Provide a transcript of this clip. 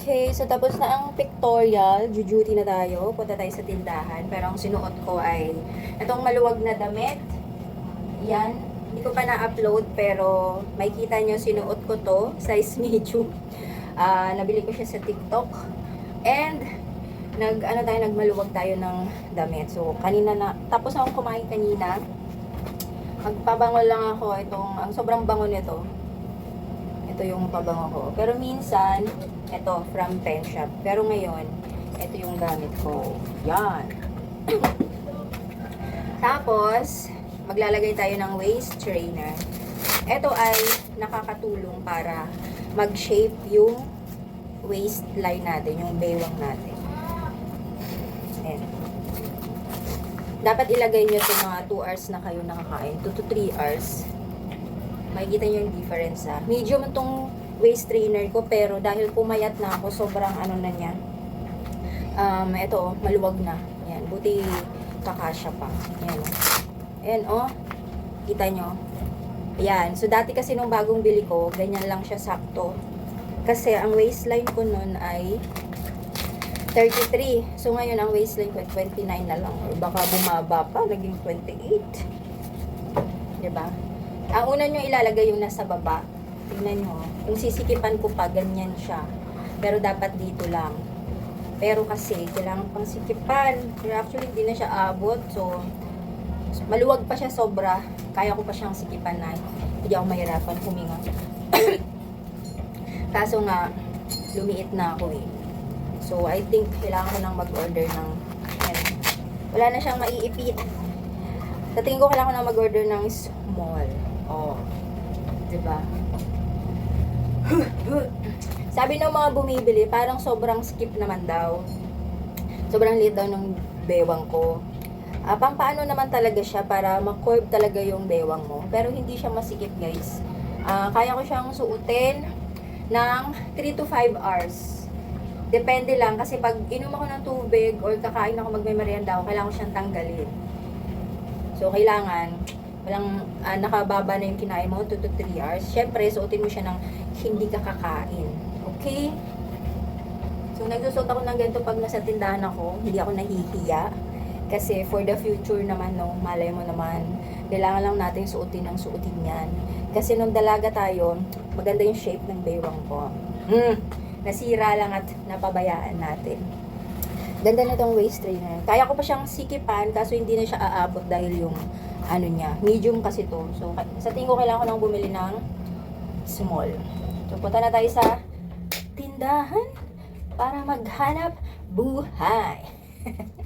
Okay, so tapos na ang pictorial. Jujuti na tayo. Punta tayo sa tindahan. Pero ang sinuot ko ay itong maluwag na damit. Yan. Hindi ko pa na-upload pero makikita nyo sinuot ko to. Size medium. Ah, nabili ko siya sa TikTok. And nag ano tayo nagmaluwag tayo ng damit. So kanina na tapos akong kumain kanina. Magpabango lang ako itong ang sobrang bango nito. Ito yung pabango ko. Pero minsan, ito from Pen Shop. Pero ngayon, ito yung gamit ko. Yan. Tapos, maglalagay tayo ng waist trainer. Ito ay nakakatulong para mag-shape yung waistline natin, yung bewang natin. Ayan. Dapat ilagay nyo ito mga 2 hours na kayo nakakain. 2 to 3 hours. Makikita nyo yung difference ha. Medium itong waist trainer ko pero dahil pumayat na ako, sobrang ano na niya. Um, ito oh, maluwag na. Yan, buti kakasya pa. Yan oh. Ayan oh. Kita nyo. Ayan. So dati kasi nung bagong bili ko, ganyan lang siya sakto. Kasi ang waistline ko nun ay 33. So ngayon ang waistline ko ay 29 na lang. Or baka bumaba pa, naging 28. 'Di ba? Ang una nyo ilalagay yung nasa baba. Tingnan nyo. Kung sisikipan ko pa, ganyan siya. Pero dapat dito lang. Pero kasi, kailangan pang sikipan. Pero actually, hindi na siya abot. So, maluwag pa siya sobra. Kaya ko pa siyang sikipan na hindi ako mahirapan huminga. Kaso nga, lumiit na ako eh. So, I think kailangan ko nang mag-order ng yan. Wala na siyang maiipit. Sa tingin ko kailangan ko nang mag-order ng small. Oh. 'Di ba? Sabi ng mga bumibili, parang sobrang skip naman daw. Sobrang liit daw ng bewang ko. Ah, pampaano naman talaga siya para ma-curve talaga yung bewang mo. Pero hindi siya masikip, guys. Ah, kaya ko siyang suotin ng 3 to 5 hours. Depende lang kasi pag inom ako ng tubig or kakain ako magme-merienda ako, kailangan ko siyang tanggalin. So, kailangan walang ah, nakababa na yung kinain mo 2 to 3 hours. Syempre, suotin mo siya ng hindi ka kakain. Okay? So, nagsusot ako ng ganito pag nasa tindahan ako. Hindi ako nahihiya. Kasi for the future naman, no, malay mo naman, kailangan lang natin suotin ng suotin yan. Kasi nung dalaga tayo, maganda yung shape ng baywang ko. Hmm, nasira lang at napabayaan natin. Ganda na itong waist trainer. Kaya ko pa siyang sikipan, kaso hindi na siya aabot dahil yung ano niya, medium kasi to. So, sa tingin ko kailangan ko nang bumili ng small. So, punta na tayo sa tindahan para maghanap buhay.